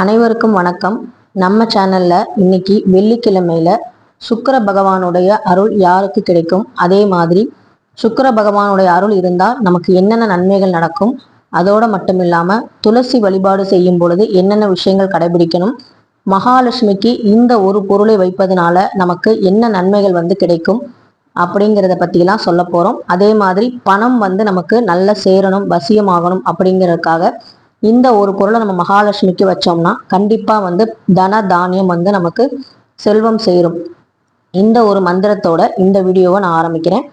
அனைவருக்கும் வணக்கம். நம்ம சேனல்ல இன்னைக்கு வெள்ளிக்கிழமையில சுக்கர பகவானுடைய அருள் யாருக்கு கிடைக்கும்? அதே மாதிரி சுக்கர பகவானுடைய அருள் இருந்தால் நமக்கு என்னென்ன நன்மைகள் நடக்கும்? அதோட மட்டும் இல்லாம துளசி வழிபாடு செய்யும் பொழுது என்னென்ன விஷயங்கள் கடைபிடிக்கணும்? மகாலட்சுமிக்கு இந்த ஒரு பொருளை வைப்பதனால நமக்கு என்ன நன்மைகள் வந்து கிடைக்கும்? அப்படிங்கிறத பற்றிலாம் சொல்ல போகிறோம் அதே மாதிரி பணம் வந்து நமக்கு நல்ல சேரணும் வசியமாகணும் அப்படிங்கிறதுக்காக இந்த ஒரு பொருளை நம்ம மகாலட்சுமிக்கு வச்சோம்னா கண்டிப்பாக வந்து தன தானியம் வந்து நமக்கு செல்வம் சேரும். இந்த ஒரு மந்திரத்தோட இந்த வீடியோவை நான் ஆரம்பிக்கிறேன்.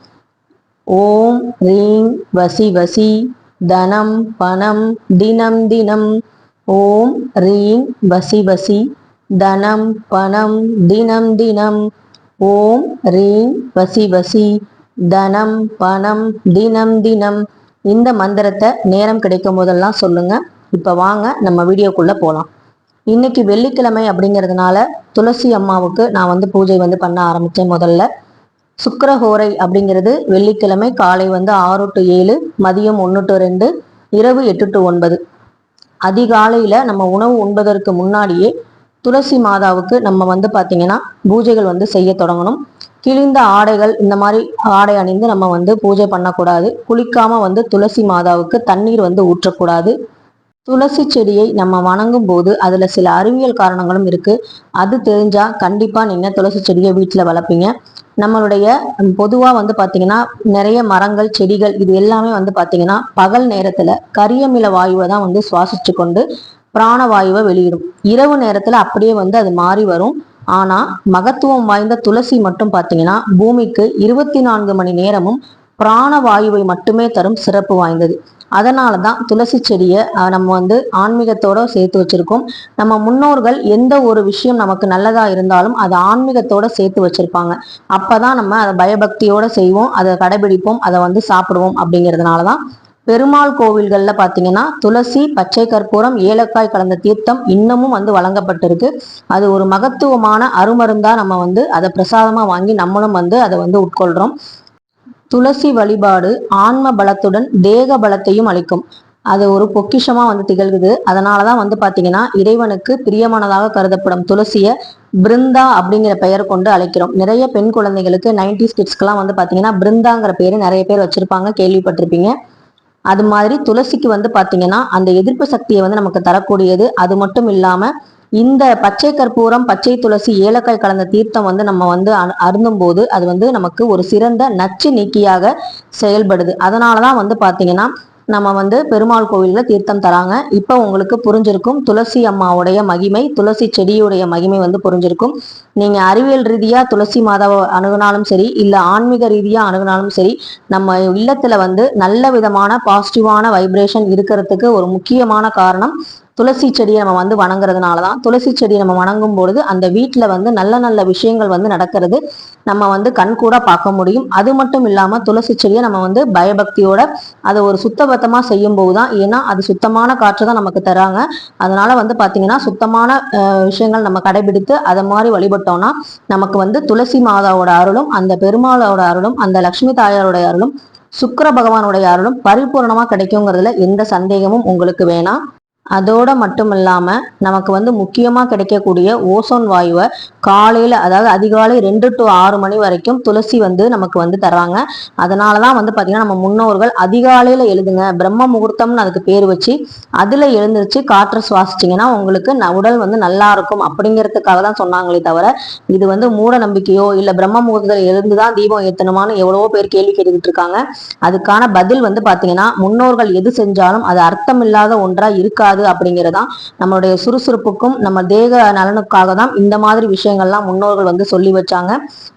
ஓம் ரீம் வசி வசி தனம் பணம் தினம் தினம். ஓம் ரீம் வசி வசி தனம் பணம் தினம் தினம். ஓம் ரீம் வசி வசி தனம் பணம் தினம் தினம். இந்த மந்திரத்தை நேரம் கிடைக்கும் போதெல்லாம் சொல்லுங்கள் இப்போ வாங்க நம்ம வீடியோக்குள்ளே போகலாம் இன்னைக்கு வெள்ளிக்கிழமை அப்படிங்கிறதுனால துளசி அம்மாவுக்கு நான் வந்து பூஜை வந்து பண்ண ஆரம்பித்தேன் முதல்ல. சுக்கரஹோரை அப்படிங்கிறது வெள்ளிக்கிழமை காலை வந்து ஆறு டு ஏழு மதியம் ஒன்று டு ரெண்டு இரவு எட்டு டு ஒன்பது. அதிகாலையில் நம்ம உணவு உண்பதற்கு முன்னாடியே துளசி மாதாவுக்கு நம்ம வந்து பார்த்திங்கன்னா பூஜைகள் வந்து செய்ய தொடங்கணும். கிழிந்த ஆடைகள் இந்த மாதிரி ஆடை அணிந்து நம்ம வந்து பூஜை பண்ணக்கூடாது. குளிக்காமல் வந்து துளசி மாதாவுக்கு தண்ணீர் வந்து ஊற்றக்கூடாது. துளசி செடியை நம்ம வணங்கும் போது அதுல சில அறிவியல் காரணங்களும் இருக்கு. அது தெரிஞ்சா கண்டிப்பா நீங்க துளசி செடியை வீட்டுல வளர்ப்பீங்க. நம்மளுடைய பொதுவாக வந்து பார்த்திங்கன்னா நிறைய மரங்கள் செடிகள் இது எல்லாமே வந்து பார்த்திங்கன்னா பகல் நேரத்தில் கரியமில வாயுவை தான் வந்து சுவாசிச்சு கொண்டு பிராணவாயுவை வெளியிடும். இரவு நேரத்தில் அப்படியே வந்து அது மாறி வரும். ஆனால் மகத்துவம் வாய்ந்த துளசி மட்டும் பார்த்தீங்கன்னா பூமிக்கு இருபத்தி நான்கு மணி நேரமும் பிராணவாயுவை மட்டுமே தரும் சிறப்பு வாய்ந்தது. அதனால தான் துளசி செடியை நம்ம வந்து ஆன்மீகத்தோட சேர்த்து வச்சிருக்கோம். நம்ம முன்னோர்கள் எந்த ஒரு விஷயம் நமக்கு நல்லதா இருந்தாலும் அதை ஆன்மீகத்தோட சேர்த்து வச்சிருப்பாங்க. அப்பதான் நம்ம அதை பயபக்தியோட செய்வோம் அதை கடைபிடிப்போம் அதை வந்து சாப்பிடுவோம் அப்படிங்கிறதுனால தான் பெருமாள் கோவில்களில் பார்த்தீங்கன்னா துளசி பச்சை கற்பூரம் ஏலக்காய் கலந்த தீர்த்தம் இன்னமும் வந்து வழங்கப்பட்டிருக்கு. அது ஒரு மகத்துவமான அருமருந்தாக நம்ம வந்து அதை பிரசாதமாக வாங்கி நம்மளும் வந்து அதை வந்து உட்கொள்கிறோம் துளசி வழிபாடு ஆன்ம பலத்துடன் தேக பலத்தையும் அளிக்கும். அது ஒரு பொக்கிஷமா வந்து திகழ்குது. அதனாலதான் வந்து பாத்தீங்கன்னா இறைவனுக்கு பிரியமானதாக கருதப்படும் துளசிய பிருந்தா அப்படிங்கிற பெயர் கொண்டு அழைக்கிறோம். நிறைய பெண் குழந்தைகளுக்கு நைன்டி கிட்ஸ்க்கெல்லாம் வந்து பாத்தீங்கன்னா பிருந்தாங்கிற பேரு நிறைய பேர் வச்சிருப்பாங்க கேள்விப்பட்டிருப்பீங்க. அது மாதிரி துளசிக்கு வந்து பாத்தீங்கன்னா அந்த எதிர்ப்பு சக்தியை வந்து நமக்கு தரக்கூடியது. அது மட்டும் இல்லாம இந்த பச்சை கற்பூரம் பச்சை துளசி ஏலக்காய் கலந்த தீர்த்தம் வந்து நம்ம வந்து அருந்தும் போது அது வந்து நமக்கு ஒரு சிறந்த நச்சு நீக்கியாக செயல்படுது. அதனாலதான் வந்து பார்த்தீங்கன்னா நம்ம வந்து பெருமாள் கோவிலில் தீர்த்தம் தராங்க. இப்போ உங்களுக்கு புரிஞ்சிருக்கும் துளசி அம்மாவுடைய மகிமை துளசி செடியுடைய மகிமை வந்து புரிஞ்சிருக்கும். நீங்கள் அறிவியல் ரீதியாக துளசி மாதாவை அணுகுனாலும் சரி இல்லை ஆன்மீக ரீதியாக அணுகுனாலும் சரி நம்ம இல்லத்தில் வந்து நல்ல விதமான பாசிட்டிவான வைப்ரேஷன் இருக்கிறதுக்கு ஒரு முக்கியமான காரணம் துளசி செடியை நம்ம வந்து வணங்குறதுனால தான் துளசி செடியை நம்ம வணங்கும் பொழுது அந்த வீட்டில் வந்து நல்ல நல்ல விஷயங்கள் வந்து நடக்கிறது. நம்ம வந்து கண் கூட பார்க்க முடியும். அது மட்டும் இல்லாமல் துளசி செடியை நம்ம வந்து பயபக்தியோட அதை ஒரு சுத்தபத்தமாக செய்யும் போது தான் ஏன்னா அது சுத்தமான காற்று தான் நமக்கு தராங்க. அதனால வந்து பார்த்தீங்கன்னா சுத்தமான விஷயங்கள் நம்ம கடைபிடித்து அதை மாதிரி வழிபட்டோம்னா நமக்கு வந்து துளசி மாதாவோட அருளும் அந்த பெருமாளோட அருளும் அந்த லக்ஷ்மி தாயாருடைய அருளும் சுக்கர பகவானுடைய அருளும் பரிபூர்ணமாக கிடைக்குங்கிறதுல எந்த சந்தேகமும் உங்களுக்கு வேணாம். அதோட மட்டும் இல்லாம நமக்கு வந்து முக்கியமாக கிடைக்கக்கூடிய ஓசோன் வாயுவை காலையில் அதாவது அதிகாலை ரெண்டு டு ஆறு மணி வரைக்கும் துளசி வந்து நமக்கு வந்து தராங்க அதனாலதான் வந்து பார்த்தீங்கன்னா நம்ம முன்னோர்கள் அதிகாலையில் எழுதுங்க பிரம்ம முகூர்த்தம்னு அதுக்கு பேர் வச்சு அதில் எழுந்திருச்சு காற்றை சுவாசிச்சிங்கன்னா உங்களுக்கு உடல் வந்து நல்லா இருக்கும் அப்படிங்கிறதுக்காக தான் சொன்னாங்களே தவிர இது வந்து மூட நம்பிக்கையோ இல்லை பிரம்ம முகூர்த்தத்தில் எழுந்துதான் தீபம் ஏற்றணுமான்னு எவ்வளவோ பேர் கேள்வி கேட்டுக்கிட்டு இருக்காங்க. அதுக்கான பதில் வந்து பார்த்தீங்கன்னா முன்னோர்கள் எது செஞ்சாலும் அது அர்த்தம் இல்லாத ஒன்றாக இருக்காது. கூடாது அப்படிங்கிறதான் நம்மளுடைய சுறுசுறுப்புக்கும் நம்ம தேக நலனுக்காக தான் இந்த மாதிரி விஷயங்கள்லாம் முன்னோர்கள் வந்து சொல்லி வச்சாங்க.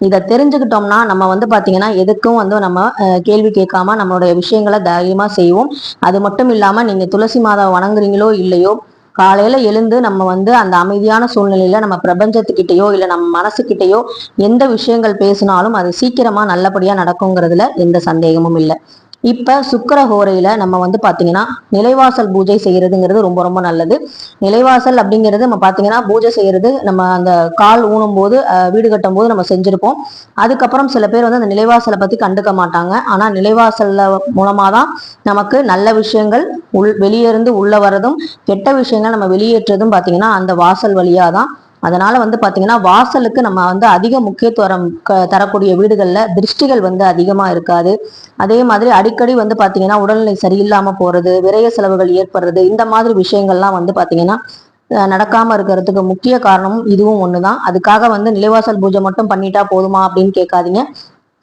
இதை தெரிஞ்சுக்கிட்டோம்னா நம்ம வந்து பாத்தீங்கன்னா எதுக்கும் வந்து நம்ம கேள்வி கேட்காம நம்மளுடைய விஷயங்களை தைரியமா செய்வோம். அது மட்டும் இல்லாம நீங்க துளசி மாதா வணங்குறீங்களோ இல்லையோ காலையில எழுந்து நம்ம வந்து அந்த அமைதியான சூழ்நிலையில நம்ம பிரபஞ்சத்துக்கிட்டேயோ இல்லை நம்ம மனசுக்கிட்டேயோ எந்த விஷயங்கள் பேசினாலும் அது சீக்கிரமா நல்லபடியா நடக்குங்கிறதுல எந்த சந்தேகமும் இல்லை. இப்போ சுக்கர ஹோரையில் நம்ம வந்து பார்த்தீங்கன்னா நிலைவாசல் பூஜை செய்கிறதுங்கிறது ரொம்ப ரொம்ப நல்லது. நிலைவாசல் அப்படிங்கிறது நம்ம பார்த்தீங்கன்னா பூஜை செய்கிறது நம்ம அந்த கால் ஊனும் போது வீடு கட்டும் போது நம்ம செஞ்சுருப்போம். அதுக்கப்புறம் சில பேர் வந்து அந்த நிலைவாசலை பற்றி கண்டுக்க மாட்டாங்க. ஆனால் நிலைவாசலில் மூலமாக தான் நமக்கு நல்ல விஷயங்கள் உள் வெளியே இருந்து உள்ள வர்றதும் கெட்ட விஷயங்கள் நம்ம வெளியேற்றதும் பார்த்தீங்கன்னா அந்த வாசல் வழியாக தான் அதனால வந்து பாத்தீங்கன்னா வாசலுக்கு நம்ம வந்து அதிக முக்கியத்துவம் க- தரக்கூடிய வீடுகள்ல திருஷ்டிகள் வந்து அதிகமா இருக்காது. அதே மாதிரி அடிக்கடி வந்து பாத்தீங்கன்னா உடல்நிலை சரியில்லாம போறது விரய செலவுகள் ஏற்படுறது இந்த மாதிரி விஷயங்கள்லாம் வந்து பாத்தீங்கன்னா நடக்காம இருக்கிறதுக்கு முக்கிய காரணமும் இதுவும் ஒண்ணுதான். அதுக்காக வந்து நிலைவாசல் பூஜை மட்டும் பண்ணிட்டா போதுமா அப்படின்னு கேட்காதீங்க.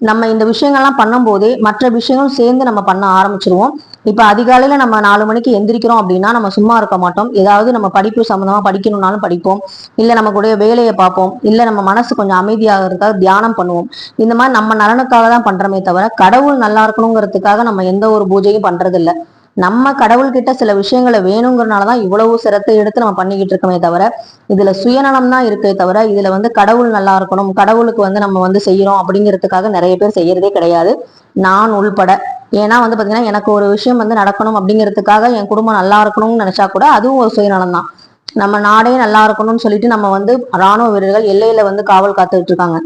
நம்ம இந்த விஷயங்கள்லாம் பண்ணும்போதே மற்ற விஷயங்களும் சேர்ந்து நம்ம பண்ண ஆரம்பிச்சிருவோம். இப்போ அதிகாலையில் நம்ம நாலு மணிக்கு எந்திரிக்கிறோம் அப்படின்னா நம்ம சும்மா இருக்க மாட்டோம். ஏதாவது நம்ம படிப்பு சம்மந்தமாக படிக்கணும்னாலும் படிப்போம். இல்லை நமக்குடைய வேலையை பார்ப்போம். இல்லை நம்ம மனசு கொஞ்சம் அமைதியாகிறதுக்காக தியானம் பண்ணுவோம். இந்த மாதிரி நம்ம நலனுக்காக தான் பண்ணுறோமே தவிர கடவுள் நல்லா இருக்கணுங்கிறதுக்காக நம்ம எந்த ஒரு பூஜையும் பண்ணுறதில்ல நம்ம கடவுள்கிட்ட சில விஷயங்களை வேணுங்கிறனால தான் இவ்வளவு சிரத்தை எடுத்து நம்ம பண்ணிக்கிட்டு இருக்கோமே தவிர இதுல சுயநலம் தான் இருக்கே தவிர இதுல வந்து கடவுள் நல்லா இருக்கணும் கடவுளுக்கு வந்து நம்ம வந்து செய்யறோம் அப்படிங்கிறதுக்காக நிறைய பேர் செய்யறதே கிடையாது. நான் உள்பட. ஏன்னா வந்து பாத்தீங்கன்னா எனக்கு ஒரு விஷயம் வந்து நடக்கணும் அப்படிங்கிறதுக்காக என் குடும்பம் நல்லா இருக்கணும்னு நினைச்சா கூட அதுவும் ஒரு சுயநலம் தான் நம்ம நாடே நல்லா இருக்கணும்னு சொல்லிட்டு நம்ம வந்து ராணுவ வீரர்கள் எல்லையில வந்து காவல் காத்துட்டு இருக்காங்க.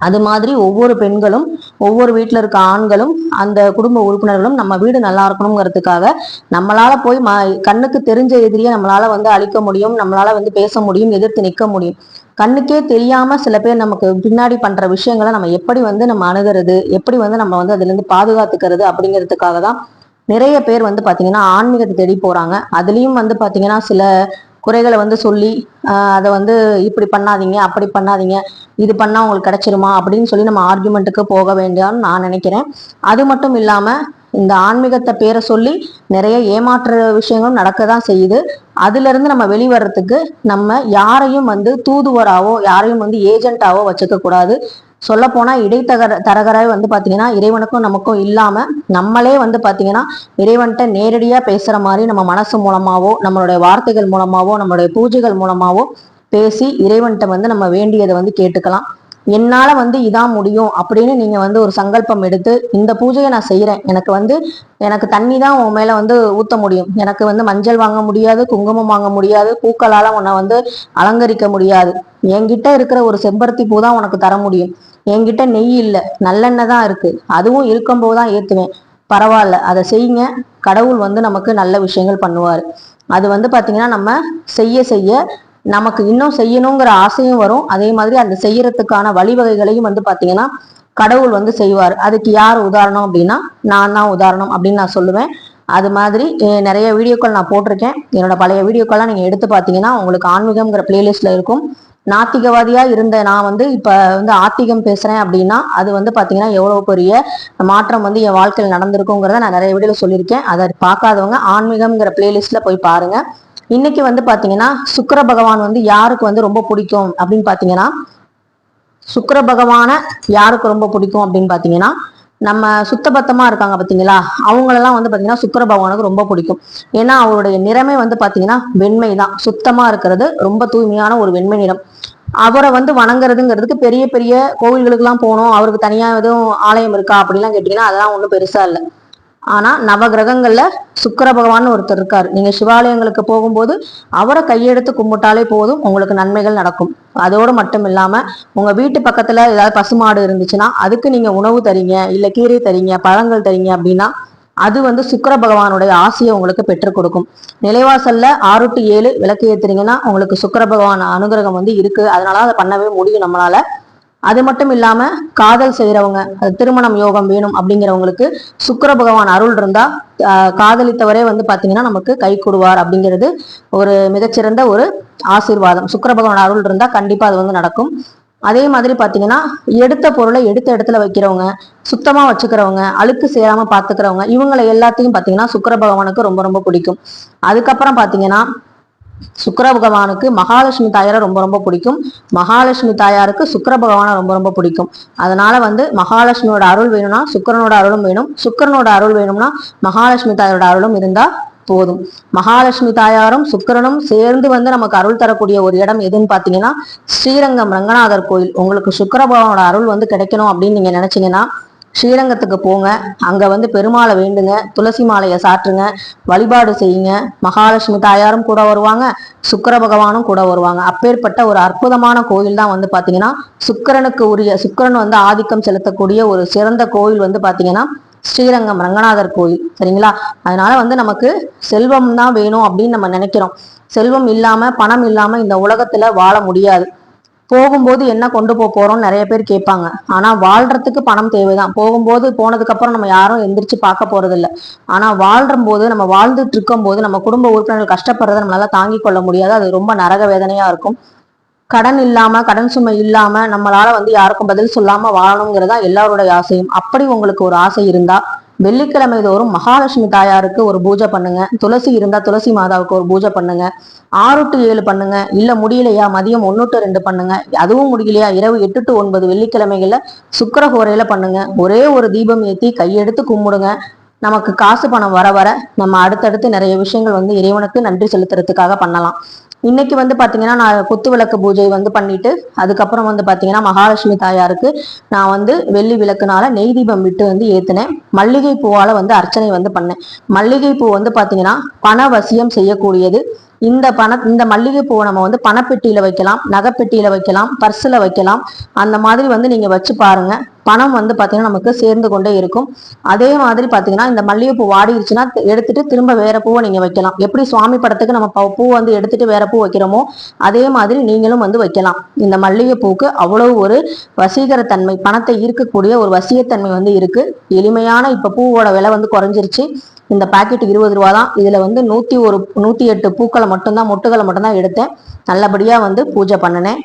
அது மாதிரி ஒவ்வொரு பெண்களும் ஒவ்வொரு வீட்டில் இருக்க ஆண்களும் அந்த குடும்ப உறுப்பினர்களும் நம்ம வீடு நல்லா இருக்கணுங்கிறதுக்காக நம்மளால போய் ம கண்ணுக்கு தெரிஞ்ச எதிரியை நம்மளால வந்து அழிக்க முடியும் நம்மளால வந்து பேச முடியும் எதிர்த்து நிற்க முடியும். கண்ணுக்கே தெரியாம சில பேர் நமக்கு பின்னாடி பண்ற விஷயங்களை நம்ம எப்படி வந்து நம்ம அணுகிறது எப்படி வந்து நம்ம வந்து அதுல இருந்து பாதுகாத்துக்கிறது அப்படிங்கிறதுக்காக தான் நிறைய பேர் வந்து பாத்தீங்கன்னா ஆன்மீகத்தை தேடி போறாங்க. அதுலயும் வந்து பாத்தீங்கன்னா சில குறைகளை வந்து சொல்லி அதை வந்து இப்படி பண்ணாதீங்க அப்படி பண்ணாதீங்க இது பண்ணால் உங்களுக்கு கிடைச்சிருமா அப்படின்னு சொல்லி நம்ம ஆர்குமெண்ட்டுக்கு போக வேண்டாம்னு நான் நினைக்கிறேன். அது மட்டும் இல்லாமல் இந்த ஆன்மீகத்தை பேரை சொல்லி நிறைய ஏமாற்ற விஷயங்களும் நடக்க தான் செய்யுது. அதுலேருந்து நம்ம வெளிவரத்துக்கு நம்ம யாரையும் வந்து தூதுவராகவோ யாரையும் வந்து ஏஜென்ட்டாவோ வச்சுக்க கூடாது சொல்ல போனா இடைத்தகர தரகராய் வந்து பாத்தீங்கன்னா இறைவனுக்கும் நமக்கும் இல்லாம நம்மளே வந்து பாத்தீங்கன்னா இறைவன்கிட்ட நேரடியா பேசுற மாதிரி நம்ம மனசு மூலமாவோ நம்மளுடைய வார்த்தைகள் மூலமாவோ நம்மளுடைய பூஜைகள் மூலமாவோ பேசி இறைவன்கிட்ட வந்து நம்ம வேண்டியதை வந்து கேட்டுக்கலாம். என்னால வந்து இதான் முடியும் அப்படின்னு நீங்க வந்து ஒரு சங்கல்பம் எடுத்து இந்த பூஜையை நான் செய்யறேன் எனக்கு வந்து எனக்கு தண்ணி தான் உன் மேல வந்து ஊத்த முடியும். எனக்கு வந்து மஞ்சள் வாங்க முடியாது குங்குமம் வாங்க முடியாது பூக்களால உன்னை வந்து அலங்கரிக்க முடியாது. என்கிட்ட இருக்கிற ஒரு செம்பருத்தி பூ தான் உனக்கு தர முடியும். என்கிட்ட நெய் இல்லை நல்லெண்ணெய் தான் இருக்கு. அதுவும் இருக்கும்போது தான் ஏற்றுவேன் பரவாயில்ல அதை செய்யுங்க. கடவுள் வந்து நமக்கு நல்ல விஷயங்கள் பண்ணுவார். அது வந்து பார்த்திங்கன்னா நம்ம செய்ய செய்ய நமக்கு இன்னும் செய்யணுங்கிற ஆசையும் வரும். அதே மாதிரி அந்த செய்யறதுக்கான வழிவகைகளையும் வந்து பார்த்தீங்கன்னா கடவுள் வந்து செய்வார். அதுக்கு யார் உதாரணம் அப்படின்னா நான் தான் உதாரணம் அப்படின்னு நான் சொல்லுவேன். அது மாதிரி நிறைய வீடியோக்கள் நான் போட்டிருக்கேன். என்னோட பழைய வீடியோக்கள்லாம் நீங்கள் எடுத்து பார்த்தீங்கன்னா உங்களுக்கு ஆன்மீகம்ங்கிற பிளேலிஸ்ட்ல இருக்கும். நாத்திகவாதியா இருந்த நான் வந்து இப்ப வந்து ஆத்திகம் பேசுறேன் அப்படின்னா அது வந்து பாத்தீங்கன்னா எவ்வளவு பெரிய மாற்றம் வந்து என் வாழ்க்கையில் நடந்திருக்குங்கிறத நான் நிறைய வீடியோல சொல்லியிருக்கேன். அதை பார்க்காதவங்க ஆன்மீகம்ங்கிற பிளேலிஸ்ட்ல போய் பாருங்க. இன்னைக்கு வந்து பாத்தீங்கன்னா சுக்கர பகவான் வந்து யாருக்கு வந்து ரொம்ப பிடிக்கும் அப்படின்னு பாத்தீங்கன்னா சுக்கர பகவான யாருக்கு ரொம்ப பிடிக்கும் அப்படின்னு பாத்தீங்கன்னா நம்ம சுத்தபத்தமா இருக்காங்க பாத்தீங்களா? அவங்களெல்லாம் வந்து பாத்தீங்கன்னா சுக்கர பகவானுக்கு ரொம்ப பிடிக்கும். ஏன்னா அவருடைய நிறமே வந்து பாத்தீங்கன்னா வெண்மை தான். சுத்தமா இருக்கிறது ரொம்ப தூய்மையான ஒரு வெண்மை நிறம். அவரை வந்து வணங்குறதுங்கிறதுக்கு பெரிய பெரிய கோவில்களுக்குலாம் போகணும். அவருக்கு தனியா எதுவும் ஆலயம் இருக்கா அப்படிலாம் கேட்டீங்கன்னா அதெல்லாம் ஒன்றும் பெருசா இல்லை. ஆனா நவ சுக்கர சுக்கிர பகவான் ஒருத்தர் இருக்காரு. நீங்க சிவாலயங்களுக்கு போகும்போது அவரை கையெடுத்து கும்பிட்டாலே போதும் உங்களுக்கு நன்மைகள் நடக்கும். அதோடு மட்டும் இல்லாம உங்க வீட்டு பக்கத்துல ஏதாவது பசுமாடு இருந்துச்சுன்னா அதுக்கு நீங்க உணவு தரீங்க இல்ல கீரை தரீங்க பழங்கள் தரீங்க அப்படின்னா அது வந்து சுக்கிர பகவானுடைய ஆசையை உங்களுக்கு பெற்றுக் கொடுக்கும். நிலைவாசல்ல ஆறு டு ஏழு விளக்கு ஏத்துறீங்கன்னா உங்களுக்கு சுக்கிர பகவான் அனுகிரகம் வந்து இருக்கு. அதனால அதை பண்ணவே முடியும் நம்மளால. அது மட்டும் இல்லாம காதல் செய்யறவங்க திருமணம் யோகம் வேணும் அப்படிங்கிறவங்களுக்கு சுக்கர பகவான் அருள் இருந்தா காதலித்தவரே வந்து பாத்தீங்கன்னா நமக்கு கை கொடுவார் அப்படிங்கிறது ஒரு மிகச்சிறந்த ஒரு ஆசீர்வாதம். சுக்கர பகவான் அருள் இருந்தா கண்டிப்பா அது வந்து நடக்கும். அதே மாதிரி பாத்தீங்கன்னா எடுத்த பொருளை எடுத்த இடத்துல வைக்கிறவங்க சுத்தமா வச்சுக்கிறவங்க அழுக்கு சேராம பாத்துக்கிறவங்க இவங்களை எல்லாத்தையும் பாத்தீங்கன்னா சுக்கர பகவானுக்கு ரொம்ப ரொம்ப பிடிக்கும். அதுக்கப்புறம் பாத்தீங்கன்னா சுக்கர பகவானுக்கு மகாலட்சுமி தாயாரை ரொம்ப ரொம்ப பிடிக்கும். மகாலட்சுமி தாயாருக்கு சுக்கர பகவானை ரொம்ப ரொம்ப பிடிக்கும். அதனால வந்து மகாலட்சுமியோட அருள் வேணும்னா சுக்கரனோட அருளும் வேணும். சுக்கிரனோட அருள் வேணும்னா மகாலட்சுமி தாயாரோட அருளும் இருந்தா போதும். மகாலட்சுமி தாயாரும் சுக்கிரனும் சேர்ந்து வந்து நமக்கு அருள் தரக்கூடிய ஒரு இடம் எதுன்னு பாத்தீங்கன்னா ஸ்ரீரங்கம் ரங்கநாதர் கோயில். உங்களுக்கு சுக்கர பகவானோட அருள் வந்து கிடைக்கணும் அப்படின்னு நீங்க நினைச்சீங்கன்னா ஸ்ரீரங்கத்துக்கு போங்க. அங்கே வந்து பெருமாளை வேண்டுங்க. துளசி மாலையை சாற்றுங்க. வழிபாடு செய்யுங்க. மகாலட்சுமி தாயாரும் கூட வருவாங்க. சுக்கர பகவானும் கூட வருவாங்க. அப்பேற்பட்ட ஒரு அற்புதமான கோயில் தான் வந்து பார்த்தீங்கன்னா சுக்கரனுக்கு உரிய சுக்கரன் வந்து ஆதிக்கம் செலுத்தக்கூடிய ஒரு சிறந்த கோயில் வந்து பார்த்தீங்கன்னா ஸ்ரீரங்கம் ரங்கநாதர் கோயில். சரிங்களா? அதனால வந்து நமக்கு செல்வம் தான் வேணும் அப்படின்னு நம்ம நினைக்கிறோம். செல்வம் இல்லாம பணம் இல்லாம இந்த உலகத்துல வாழ முடியாது. போகும்போது என்ன கொண்டு போக போறோம் நிறைய பேர் கேட்பாங்க. ஆனா வாழ்றதுக்கு பணம் தேவைதான். போகும்போது போனதுக்கு அப்புறம் நம்ம யாரும் எந்திரிச்சு பார்க்க போறது இல்ல ஆனா வாழ்ற போது நம்ம வாழ்ந்துட்டு இருக்கும் போது நம்ம குடும்ப உறுப்பினர்கள் கஷ்டப்படுறதை நம்மளால தாங்கிக் கொள்ள முடியாது. அது ரொம்ப நரக வேதனையா இருக்கும். கடன் இல்லாம கடன் சுமை இல்லாம நம்மளால வந்து யாருக்கும் பதில் சொல்லாம வாழணுங்கிறதா எல்லாரோட ஆசையும். அப்படி உங்களுக்கு ஒரு ஆசை இருந்தா வெள்ளிக்கிழமை தோறும் மகாலட்சுமி தாயாருக்கு ஒரு பூஜை பண்ணுங்க. துளசி இருந்தா துளசி மாதாவுக்கு ஒரு பூஜை பண்ணுங்க. ஆறு டு ஏழு பண்ணுங்க. இல்ல முடியலையா மதியம் ஒன்னு டு ரெண்டு பண்ணுங்க. அதுவும் முடியலையா? இரவு எட்டு டு ஒன்பது வெள்ளிக்கிழமைகள்ல சுக்கரகோரையில பண்ணுங்க. ஒரே ஒரு தீபம் ஏத்தி கையெடுத்து கும்பிடுங்க. நமக்கு காசு பணம் வர வர நம்ம அடுத்தடுத்து நிறைய விஷயங்கள் வந்து இறைவனுக்கு நன்றி செலுத்துறதுக்காக பண்ணலாம். இன்னைக்கு வந்து பாத்தீங்கன்னா நான் குத்து விளக்கு பூஜை வந்து பண்ணிட்டு அதுக்கப்புறம் வந்து பாத்தீங்கன்னா மகாலட்சுமி தாயாருக்கு நான் வந்து வெள்ளி விளக்குனால நெய் தீபம் விட்டு வந்து ஏத்தினேன். மல்லிகை பூவால வந்து அர்ச்சனை வந்து பண்ணேன். மல்லிகை பூ வந்து பாத்தீங்கன்னா பண வசியம் செய்யக்கூடியது. இந்த பண இந்த மல்லிகைப்பூவை நம்ம வந்து பணப்பெட்டியில் வைக்கலாம் நகைப்பெட்டியில் வைக்கலாம் பர்ஸில் வைக்கலாம். அந்த மாதிரி வந்து நீங்கள் வச்சு பாருங்கள் பணம் வந்து பார்த்தீங்கன்னா நமக்கு சேர்ந்து கொண்டே இருக்கும். அதே மாதிரி பார்த்தீங்கன்னா இந்த மல்லிகைப்பூ வாடிடுச்சுன்னா எடுத்துட்டு திரும்ப வேற பூவை நீங்கள் வைக்கலாம். எப்படி சுவாமி படத்துக்கு நம்ம பூ வந்து எடுத்துட்டு வேற பூ வைக்கிறோமோ அதே மாதிரி நீங்களும் வந்து வைக்கலாம். இந்த மல்லிகைப்பூக்கு அவ்வளவு ஒரு வசீகரத்தன்மை பணத்தை ஈர்க்கக்கூடிய ஒரு வசியத்தன்மை வந்து இருக்கு. எளிமையான இப்போ பூவோட விலை வந்து குறைஞ்சிருச்சு. இந்த பாக்கெட் இருபது ரூபா தான் இதில் வந்து நூற்றி ஒரு நூற்றி எட்டு பூக்களை மட்டும்தான் மொட்டுகளை மட்டும்தான் எடுத்தேன். நல்லபடியாக வந்து பூஜை பண்ணினேன்.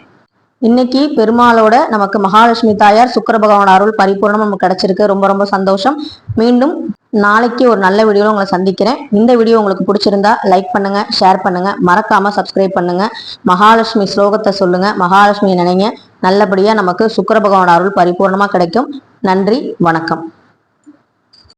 இன்னைக்கு பெருமாளோட நமக்கு மகாலட்சுமி தாயார் சுக்கர பகவான் அருள் பரிபூர்ணம் நமக்கு கிடைச்சிருக்கு. ரொம்ப ரொம்ப சந்தோஷம். மீண்டும் நாளைக்கு ஒரு நல்ல வீடியோவில் உங்களை சந்திக்கிறேன். இந்த வீடியோ உங்களுக்கு பிடிச்சிருந்தா லைக் பண்ணுங்க ஷேர் பண்ணுங்க. மறக்காம சப்ஸ்கிரைப் பண்ணுங்க. மகாலட்சுமி ஸ்லோகத்தை சொல்லுங்க. மகாலட்சுமி நினைங்க. நல்லபடியாக நமக்கு சுக்கர பகவான் அருள் பரிபூர்ணமாக கிடைக்கும். நன்றி வணக்கம்.